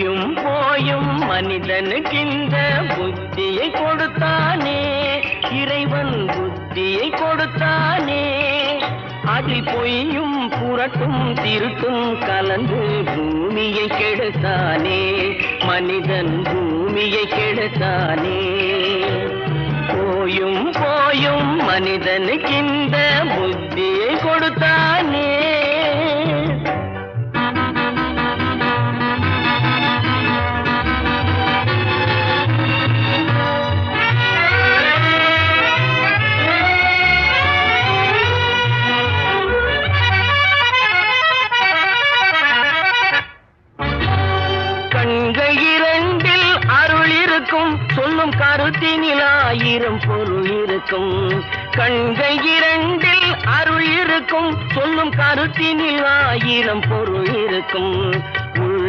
போயும் போயும் மனிதனுக்கிந்த புத்தியை கொடுத்தானே. இறைவன் புத்தியை கொடுத்தானே. அதில் பொய்யும் புரட்டும் திருட்டும் கலந்து பூமியை கெடுத்தானே. மனிதன் பூமியை கெடுத்தானே. போயும் போயும் மனிதனுக்கு இருக்கும். சொல்லும் கருத்தினில் ஆயிரம் பொருள் இருக்கும். கண்கள் இரண்டில் அருள் இருக்கும். சொல்லும் கருத்தினில் ஆயிரம் பொருள் இருக்கும்.